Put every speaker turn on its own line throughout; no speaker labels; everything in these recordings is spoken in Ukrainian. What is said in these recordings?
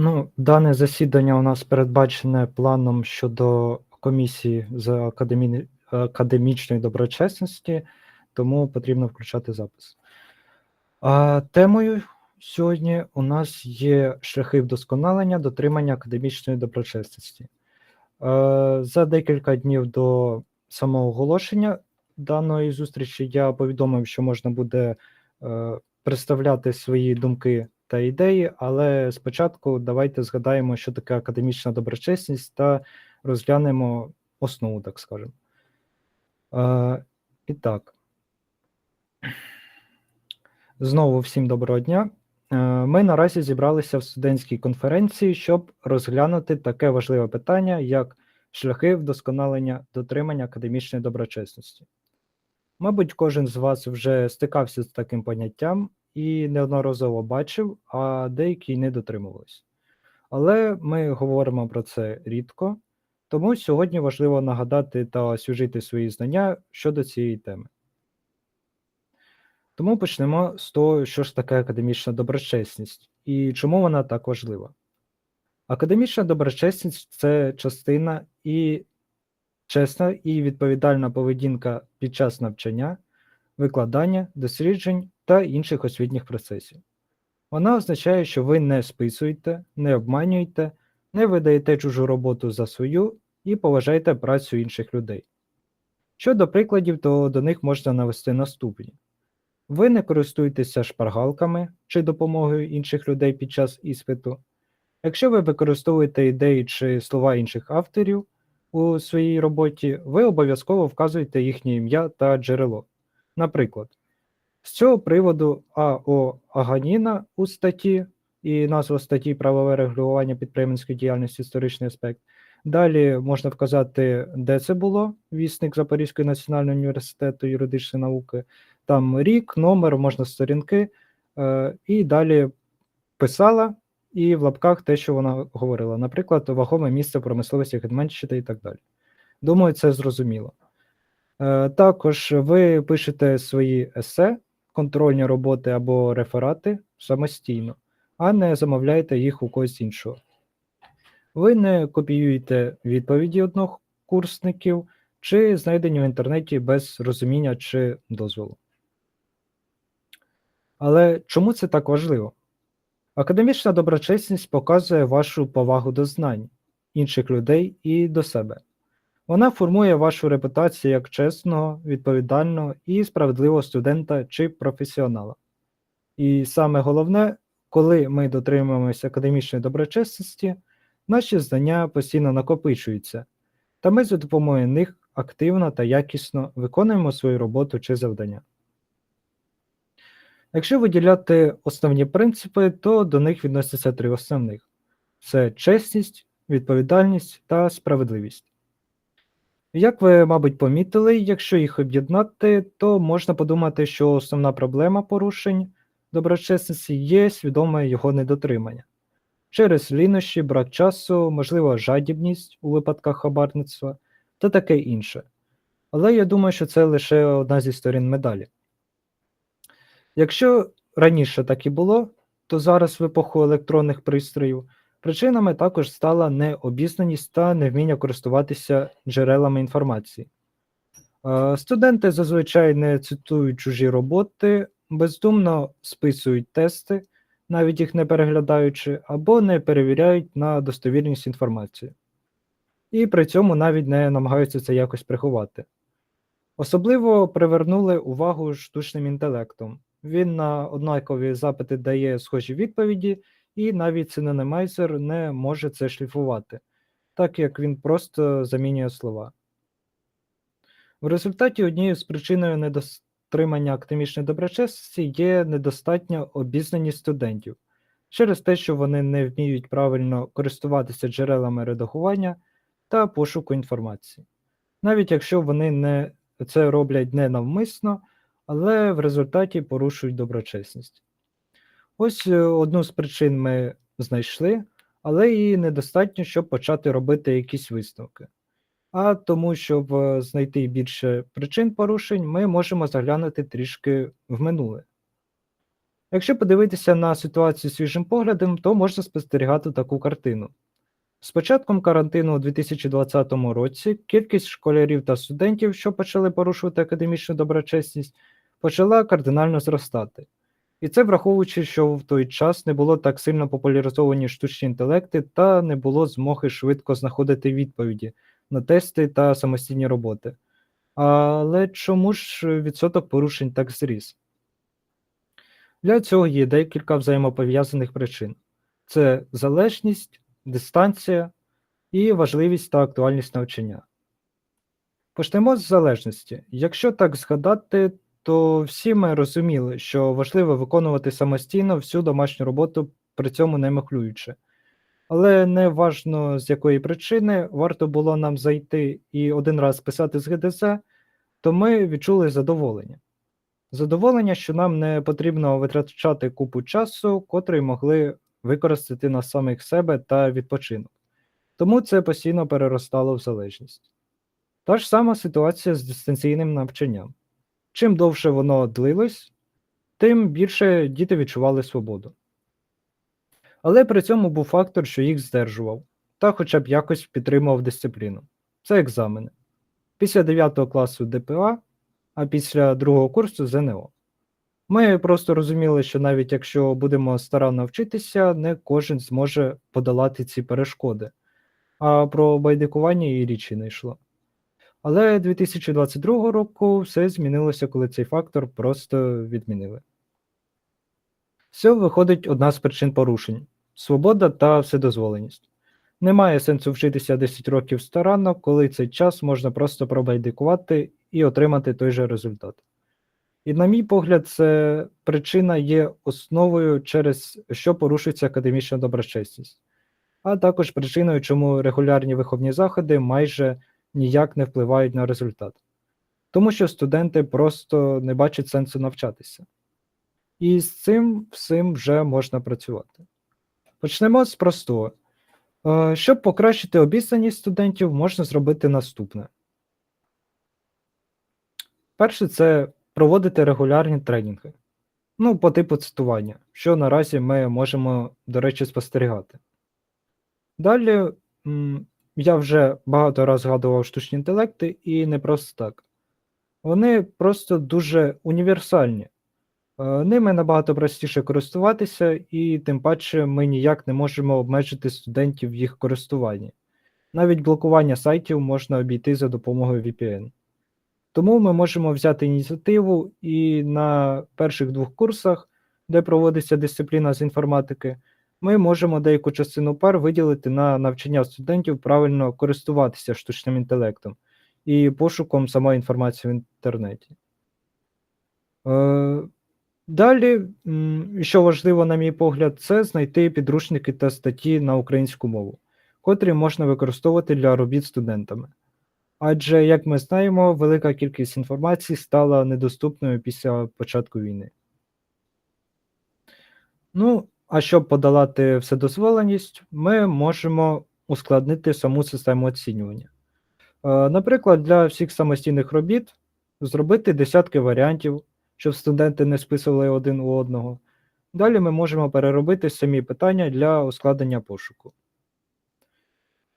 Ну, дане засідання у нас передбачене планом щодо комісії з академі... академічної доброчесності, тому потрібно включати запис. А темою сьогодні у нас є шляхи вдосконалення дотримання академічної доброчесності. Е, За декілька днів до самого оголошення даної зустрічі я повідомив, що можна буде е, представляти свої думки та ідеї, але спочатку давайте згадаємо, що таке академічна доброчесність, та розглянемо основу, так скажемо. Е, І так. Знову всім доброго дня. Е, Ми наразі зібралися в студентській конференції, щоб розглянути таке важливе питання, як шляхи вдосконалення дотримання академічної доброчесності. Мабуть, кожен з вас вже стикався з таким поняттям і неодноразово бачив, а деякі не дотримувались. Але ми говоримо про це рідко, тому сьогодні важливо нагадати та освіжити свої знання щодо цієї теми. Тому почнемо з того, що ж таке академічна доброчесність і чому вона так важлива. Академічна доброчесність це частина і чесна і відповідальна поведінка під час навчання, викладання, досліджень та інших освітніх процесів. Вона означає, що ви не списуєте, не обманюєте, не видаєте чужу роботу за свою і поважаєте працю інших людей. Щодо прикладів, то до них можна навести наступні. Ви не користуєтеся шпаргалками чи допомогою інших людей під час іспиту. Якщо ви використовуєте ідеї чи слова інших авторів у своїй роботі, ви обов'язково вказуєте їхнє ім'я та джерело. Наприклад, з цього приводу А.О. Аганіна у статті і назва статті правове регулювання підприємницької діяльності історичний аспект. Далі можна вказати, де це було, вісник Запорізької національного університету юридичної науки, там рік, номер, можна сторінки, е, і далі писала, і в лапках те, що вона говорила. Наприклад, вагоме місце промисловості Гетьманщини і так далі. Думаю, це зрозуміло. Е, Також ви пишете свої есе, контрольні роботи або реферати самостійно, а не замовляєте їх у когось іншого. Ви не копіюєте відповіді однокурсників чи знайдені в інтернеті без розуміння чи дозволу. Але чому це так важливо? Академічна доброчесність показує вашу повагу до знань інших людей і до себе. Вона формує вашу репутацію як чесного, відповідального і справедливого студента чи професіонала. І саме головне, коли ми дотримуємося академічної доброчесності, наші знання постійно накопичуються, та ми за допомогою них активно та якісно виконуємо свою роботу чи завдання. Якщо виділяти основні принципи, то до них відносяться три основних: це чесність, відповідальність та справедливість. Як ви, мабуть, помітили, якщо їх об'єднати, то можна подумати, що основна проблема порушень доброчесності є свідоме його недотримання. Через лінощі, брак часу, можливо, жадібність у випадках хабарництва та таке інше. Але я думаю, що це лише одна зі сторін медалі. Якщо раніше так і було, то зараз в епоху електронних пристроїв причинами також стала необізнаність та невміння користуватися джерелами інформації. Е, Студенти зазвичай не цитують чужі роботи, бездумно списують тести, навіть їх не переглядаючи, або не перевіряють на достовірність інформації. І при цьому навіть не намагаються це якось приховати. Особливо привернули увагу штучним інтелектом. Він на однакові запити дає схожі відповіді, і навіть синонімайзер не може це шліфувати, так як він просто замінює слова. В результаті однією з причиною недотримання академічної доброчесності є недостатня обізнаність студентів через те, що вони не вміють правильно користуватися джерелами редагування та пошуку інформації. Навіть якщо вони не, це роблять не навмисно, але в результаті порушують доброчесність. Ось е, одну з причин ми знайшли, але її недостатньо, щоб почати робити якісь висновки. А тому, щоб е, знайти більше причин порушень, ми можемо заглянути трішки в минуле. Якщо подивитися на ситуацію свіжим поглядом, то можна спостерігати таку картину. З початком карантину у 2020 році кількість школярів та студентів, що почали порушувати академічну доброчесність, почала кардинально зростати. І це враховуючи, що в той час не було так сильно популяризовані штучні інтелекти та не було змоги швидко знаходити відповіді на тести та самостійні роботи. Але чому ж відсоток порушень так зріс? Для цього є декілька взаємопов'язаних причин: це залежність, дистанція і важливість та актуальність навчання. Почнемо з залежності. Якщо так згадати, то всі ми розуміли, що важливо виконувати самостійно всю домашню роботу, при цьому не махлюючи. Але не важно з якої причини варто було нам зайти і один раз писати з ГДЗ, то ми відчули задоволення. Задоволення, що нам не потрібно витрачати купу часу, котрий могли використати на самих себе та відпочинок. Тому це постійно переростало в залежність. Та ж сама ситуація з дистанційним навчанням. Чим довше воно длилось, тим більше діти відчували свободу. Але при цьому був фактор, що їх здержував, та хоча б якось підтримував дисципліну. Це екзамени. Після 9 класу ДПА, а після другого курсу ЗНО. Ми просто розуміли, що навіть якщо будемо старанно вчитися, не кожен зможе подолати ці перешкоди, а про байдикування і річі не йшло. Але 2022 року все змінилося, коли цей фактор просто відмінили. Все виходить одна з причин порушень свобода та вседозволеність. Немає сенсу вчитися 10 років старанно, коли цей час можна просто пробайдикувати і отримати той же результат. І, на мій погляд, це причина є основою, через що порушується академічна доброчесність, а також причиною, чому регулярні виховні заходи майже ніяк не впливають на результат, тому що студенти просто не бачать сенсу навчатися. І з цим всім вже можна працювати. Почнемо з простого. Е, Щоб покращити обізнаність студентів, можна зробити наступне. Перше, це проводити регулярні тренінги. Ну, по типу цитування, що наразі ми можемо, до речі, спостерігати. Далі я вже багато разів згадував штучні інтелекти, і не просто так. Вони просто дуже універсальні. Е, Ними набагато простіше користуватися, і тим паче ми ніяк не можемо обмежити студентів в їх користуванні. Навіть блокування сайтів можна обійти за допомогою VPN. Тому ми можемо взяти ініціативу і на перших двох курсах, де проводиться дисципліна з інформатики, ми можемо деяку частину пар виділити на навчання студентів правильно користуватися штучним інтелектом і пошуком самої інформації в інтернеті. Е, Далі, що важливо, на мій погляд, це знайти підручники та статті на українську мову, котрі можна використовувати для робіт студентами. Адже, як ми знаємо, велика кількість інформації стала недоступною після початку війни. Ну, а щоб подолати вседозволеність, ми можемо ускладнити саму систему оцінювання. Е, Наприклад, для всіх самостійних робіт зробити десятки варіантів, щоб студенти не списували один у одного. Далі ми можемо переробити самі питання для ускладнення пошуку.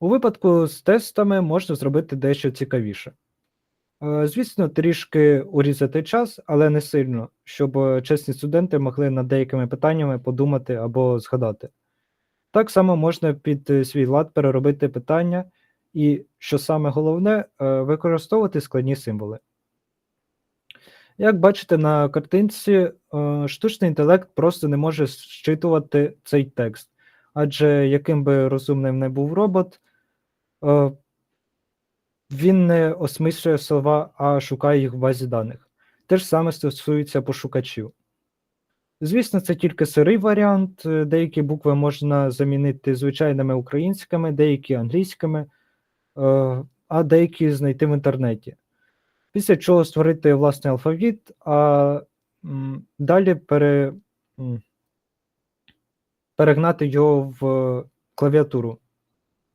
У випадку з тестами можна зробити дещо цікавіше. Е, Звісно, трішки урізати час, але не сильно, щоб е, чесні студенти могли над деякими питаннями подумати або згадати. Так само можна під е, свій лад переробити питання і, що саме головне, використовувати складні символи. Як бачите на картинці, штучний інтелект просто не може зчитувати цей текст, адже яким би розумним не був робот, він не осмислює слова, а шукає їх в базі даних. Те ж саме стосується пошукачів. Звісно, це тільки сирий варіант. е, Деякі букви можна замінити звичайними українськими, деякі англійськими, е, а деякі знайти в інтернеті. Після чого створити власний алфавіт, а далі пере, перегнати його в клавіатуру.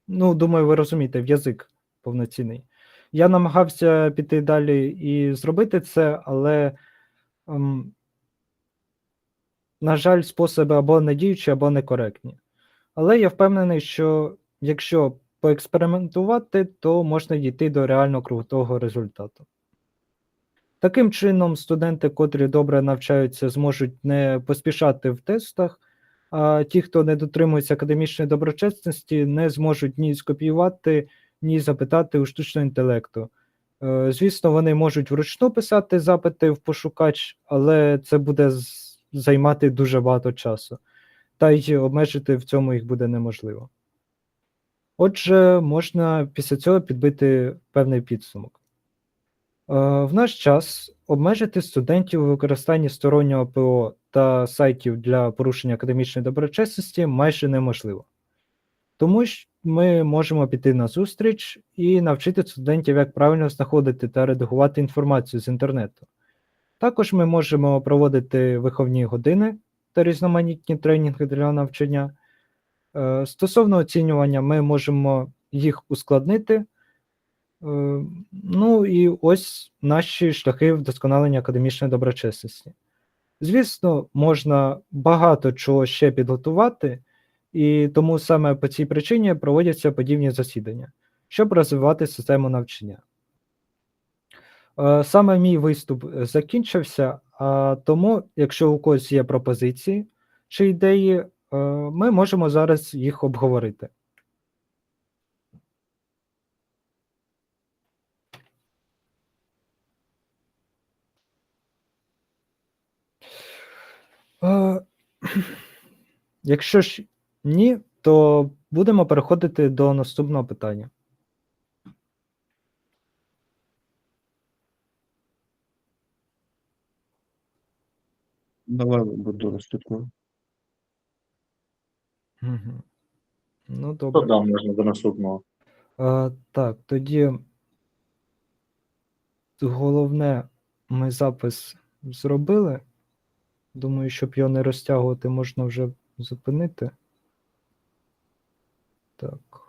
Ну, думаю, ви розумієте, в язик повноцінний. Я намагався піти далі і зробити це, але ем, на жаль, способи або не діючі, або некоректні. Але я впевнений, що якщо поекспериментувати, то можна дійти до реально крутого результату. Таким чином, студенти, котрі добре навчаються, зможуть не поспішати в тестах, а ті, хто не дотримується академічної доброчесності, не зможуть ні скопіювати, ні запитати у штучного інтелекту. Е, Звісно, вони можуть вручну писати запити в пошукач, але це буде займати дуже багато часу, та й обмежити в цьому їх буде неможливо. Отже, можна після цього підбити певний підсумок. Е, В наш час обмежити студентів у використанні стороннього ПО та сайтів для порушення академічної доброчесності майже неможливо. Тому ж ми можемо піти на зустріч і навчити студентів, як правильно знаходити та редагувати інформацію з інтернету. Також ми можемо проводити виховні години та різноманітні тренінги для навчання. Е, Стосовно оцінювання, ми можемо їх ускладнити. Е, Ну і ось наші шляхи вдосконалення академічної доброчесності. Звісно, можна багато чого ще підготувати, і тому саме по цій причині проводяться подібні засідання, щоб розвивати систему навчання. Е, Саме мій виступ е, закінчився, а тому, якщо у когось є пропозиції чи ідеї, е, ми можемо зараз їх обговорити. Якщо ж ні, то будемо переходити до наступного питання.
Давай буду наступним.
Мгм. Ну,
То
добре.
да, можна до наступного.
Е, Так, тоді головне ми запис зробили. Думаю, щоб його не розтягувати, можна вже зупинити. Так.